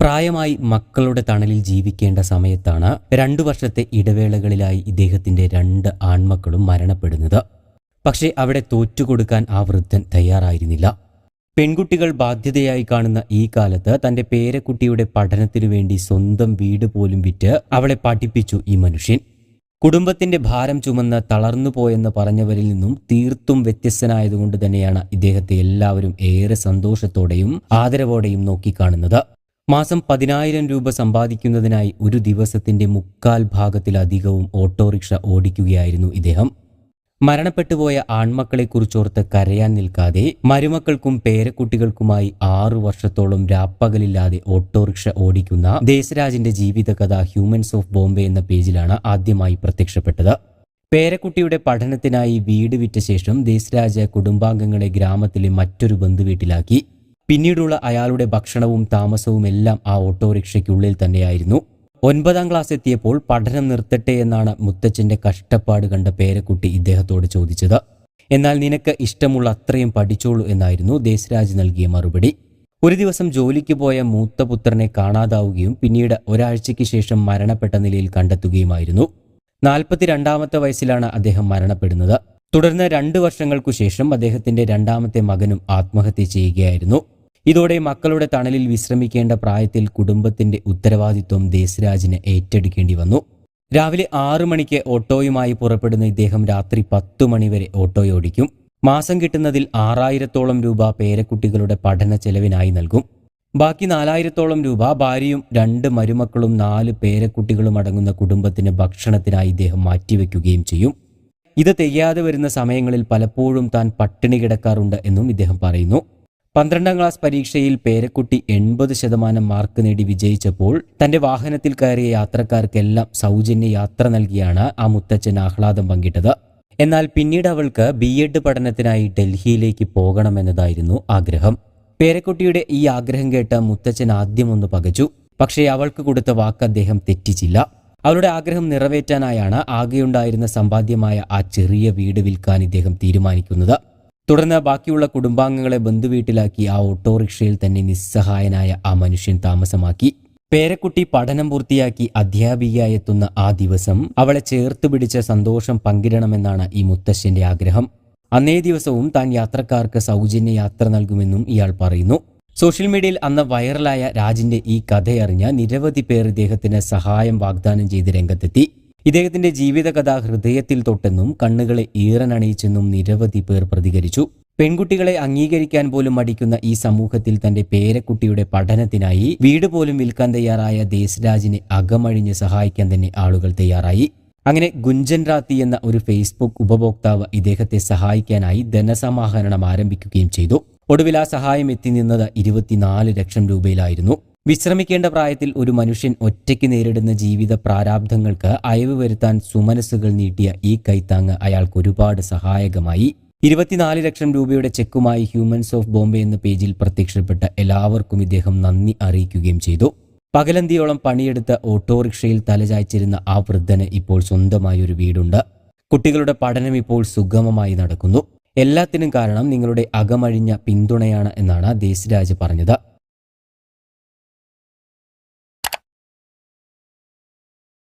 പ്രായമായി മക്കളുടെ തണലിൽ ജീവിക്കേണ്ട സമയത്താണ് രണ്ടു വർഷത്തെ ഇടവേളകളിലായി ഇദ്ദേഹത്തിന്റെ രണ്ട് ആൺമക്കളും മരണപ്പെടുന്നത്. പക്ഷേ അവിടെ തോറ്റുകൊടുക്കാൻ ആ വൃദ്ധൻ തയ്യാറായിരുന്നില്ല. പെൺകുട്ടികൾ ബാധ്യതയായി കാണുന്ന ഈ കാലത്ത് തന്റെ പേരക്കുട്ടിയുടെ പഠനത്തിനു വേണ്ടി സ്വന്തം വീട് പോലും വിറ്റ് അവളെ പഠിപ്പിച്ചു ഈ മനുഷ്യൻ. കുടുംബത്തിന്റെ ഭാരം ചുമന്ന് തളർന്നുപോയെന്ന് പറഞ്ഞവരിൽ നിന്നും തീർത്തും വ്യത്യസ്തനായതുകൊണ്ട് തന്നെയാണ് ഇദ്ദേഹത്തെ എല്ലാവരും ഏറെ സന്തോഷത്തോടെയും ആദരവോടെയും നോക്കിക്കാണുന്നത്. മാസം പതിനായിരം രൂപ സമ്പാദിക്കുന്നതിനായി ഒരു ദിവസത്തിന്റെ മുക്കാൽ ഭാഗത്തിലധികവും ഓട്ടോറിക്ഷ ഓടിക്കുകയായിരുന്നു ഇദ്ദേഹം. മരണപ്പെട്ടുപോയ ആൺമക്കളെക്കുറിച്ചോർത്ത് കരയാൻ നിൽക്കാതെ മരുമക്കൾക്കും പേരക്കുട്ടികൾക്കുമായി ആറു വർഷത്തോളം രാപ്പകലില്ലാതെ ഓട്ടോറിക്ഷ ഓടിക്കുന്ന ദേശരാജിന്റെ ജീവിതകഥ ഹ്യൂമൻസ് ഓഫ് ബോംബെ എന്ന പേജിലാണ് ആദ്യമായി പ്രത്യക്ഷപ്പെട്ടത്. പേരക്കുട്ടിയുടെ പഠനത്തിനായി വീട് വിറ്റ ശേഷം ദേശരാജ് കുടുംബാംഗങ്ങളെ ഗ്രാമത്തിലെ മറ്റൊരു ബന്ധുവീട്ടിലാക്കി. പിന്നീടുള്ള അയാളുടെ ഭക്ഷണവും താമസവും എല്ലാം ആ ഓട്ടോറിക്ഷയ്ക്കുള്ളിൽ തന്നെയായിരുന്നു. ഒൻപതാം ക്ലാസ് എത്തിയപ്പോൾ പഠനം നിർത്തട്ടെ എന്നാണ് മുത്തച്ഛന്റെ കഷ്ടപ്പാട് കണ്ട പേരക്കുട്ടി ഇദ്ദേഹത്തോട് ചോദിച്ചത്. എന്നാൽ നിനക്ക് ഇഷ്ടമുള്ള അത്രയും പഠിച്ചോളൂ എന്നായിരുന്നു ദേശരാജ് നൽകിയ മറുപടി. ഒരു ദിവസം ജോലിക്ക് പോയ മൂത്ത പുത്രനെ കാണാതാവുകയും പിന്നീട് ഒരാഴ്ചയ്ക്ക് ശേഷം മരണപ്പെട്ട നിലയിൽ കണ്ടെത്തുകയുമായിരുന്നു. നാൽപ്പത്തിരണ്ടാമത്തെ വയസ്സിലാണ് അദ്ദേഹം മരണപ്പെടുന്നത്. തുടർന്ന് രണ്ടു വർഷങ്ങൾക്കു ശേഷം അദ്ദേഹത്തിന്റെ രണ്ടാമത്തെ മകനും ആത്മഹത്യ ചെയ്യുകയായിരുന്നു. ഇതോടെ മക്കളുടെ തണലിൽ വിശ്രമിക്കേണ്ട പ്രായത്തിൽ കുടുംബത്തിന്റെ ഉത്തരവാദിത്വം ദേശരാജിന് ഏറ്റെടുക്കേണ്ടി വന്നു. രാവിലെ ആറു മണിക്ക് ഓട്ടോയുമായി പുറപ്പെടുന്ന ഇദ്ദേഹം രാത്രി പത്തു മണിവരെ ഓട്ടോയോടിക്കും. മാസം കിട്ടുന്നതിൽ ആറായിരത്തോളം രൂപ പേരക്കുട്ടികളുടെ പഠന ചെലവിനായി നൽകും. ബാക്കി നാലായിരത്തോളം രൂപ ഭാര്യയും രണ്ട് മരുമക്കളും നാല് പേരക്കുട്ടികളും അടങ്ങുന്ന കുടുംബത്തിന് ഭക്ഷണത്തിനായി ഇദ്ദേഹം മാറ്റിവെക്കുകയും ചെയ്യും. ഇത് തികയാതെ വരുന്ന സമയങ്ങളിൽ പലപ്പോഴും താൻ പട്ടിണി കിടക്കാറുണ്ട് എന്നും ഇദ്ദേഹം പറയുന്നു. പന്ത്രണ്ടാം ക്ലാസ് പരീക്ഷയിൽ പേരക്കുട്ടി എൺപത് ശതമാനം മാർക്ക് നേടി വിജയിച്ചപ്പോൾ തന്റെ വാഹനത്തിൽ കയറിയ യാത്രക്കാർക്കെല്ലാം സൗജന്യ യാത്ര നൽകിയാണ് ആ മുത്തച്ഛൻ ആഹ്ലാദം പങ്കിട്ടത്. എന്നാൽ പിന്നീട് അവൾക്ക് ബി എഡ് പഠനത്തിനായി ഡൽഹിയിലേക്ക് പോകണമെന്നതായിരുന്നു ആഗ്രഹം. പേരക്കുട്ടിയുടെ ഈ ആഗ്രഹം കേട്ട മുത്തച്ഛൻ ആദ്യമൊന്ന് പകച്ചു. പക്ഷേ അവൾക്ക് കൊടുത്ത വാക്ക് അദ്ദേഹം തെറ്റിച്ചില്ല. അവളുടെ ആഗ്രഹം നിറവേറ്റാനായാണ് ആകെയുണ്ടായിരുന്ന സമ്പാദ്യമായ ആ ചെറിയ വീട് വിൽക്കാൻ ഇദ്ദേഹം തീരുമാനിക്കുന്നത്. തുടർന്ന് ബാക്കിയുള്ള കുടുംബാംഗങ്ങളെ ബന്ധുവീട്ടിലാക്കി ആ ഓട്ടോറിക്ഷയിൽ തന്നെ നിസ്സഹായനായ ആ മനുഷ്യൻ താമസമാക്കി. പേരക്കുട്ടി പഠനം പൂർത്തിയാക്കി അധ്യാപികയായി എത്തുന്ന ആ ദിവസം അവളെ ചേർത്ത് പിടിച്ച സന്തോഷം പങ്കിടണമെന്നാണ് ഈ മുത്തശ്ശന്റെ ആഗ്രഹം. അന്നേ ദിവസവും താൻ യാത്രക്കാർക്ക് സൗജന്യ യാത്ര നൽകുമെന്നും ഇയാൾ പറയുന്നു. സോഷ്യൽ മീഡിയയിൽ അന്ന് വൈറലായ രാജിന്റെ ഈ കഥയറിഞ്ഞ നിരവധി പേർ ഇദ്ദേഹത്തിന് സഹായം വാഗ്ദാനം ചെയ്ത് രംഗത്തെത്തി. ഇദ്ദേഹത്തിന്റെ ജീവിതകഥ ഹൃദയത്തിൽ തൊട്ടെന്നും കണ്ണുകളെ ഈറനണിയിച്ചെന്നും നിരവധി പേർ പ്രതികരിച്ചു. പെൺകുട്ടികളെ അംഗീകരിക്കാൻ പോലും മടിക്കുന്ന ഈ സമൂഹത്തിൽ തന്റെ പേരക്കുട്ടിയുടെ പഠനത്തിനായി വീട് പോലും വിൽക്കാൻ തയ്യാറായ ദേശരാജിനെ അകമഴിഞ്ഞ് സഹായിക്കാൻ തന്നെ ആളുകൾ തയ്യാറായി. അങ്ങനെ ഗുഞ്ചൻ റാത്തി എന്ന ഒരു ഫേസ്ബുക്ക് ഉപഭോക്താവ് ഇദ്ദേഹത്തെ സഹായിക്കാനായി ധനസമാഹരണം ആരംഭിക്കുകയും ചെയ്തു. ഒടുവിൽ ആ സഹായം എത്തി നിന്നത് ഇരുപത്തിനാല് ലക്ഷം രൂപയിലായിരുന്നു. വിശ്രമിക്കേണ്ട പ്രായത്തിൽ ഒരു മനുഷ്യൻ ഒറ്റയ്ക്ക് നേരിടുന്ന ജീവിത പ്രാരാബ്ധങ്ങൾക്ക് അയവ് വരുത്താൻ സുമനസ്സുകൾ നീട്ടിയ ഈ കൈത്താങ്ങ് അയാൾക്ക് ഒരുപാട് സഹായകമായി. ഇരുപത്തിനാല് ലക്ഷം രൂപയുടെ ചെക്കുമായി ഹ്യൂമൻസ് ഓഫ് ബോംബെ എന്ന പേജിൽ പ്രത്യക്ഷപ്പെട്ട എല്ലാവർക്കും ഇദ്ദേഹം നന്ദി അറിയിക്കുകയും ചെയ്തു. പകലന്തിയോളം പണിയെടുത്ത് ഓട്ടോറിക്ഷയിൽ തലചായ്ച്ചിരുന്ന ആ വൃദ്ധന് ഇപ്പോൾ സ്വന്തമായി ഒരു വീടുണ്ട്. കുട്ടികളുടെ പഠനം ഇപ്പോൾ സുഗമമായി നടക്കുന്നു. എല്ലാത്തിനും കാരണം നിങ്ങളുടെ അകമഴിഞ്ഞ പിന്തുണയാണ് എന്നാണ് ദേശരാജ് പറഞ്ഞത്.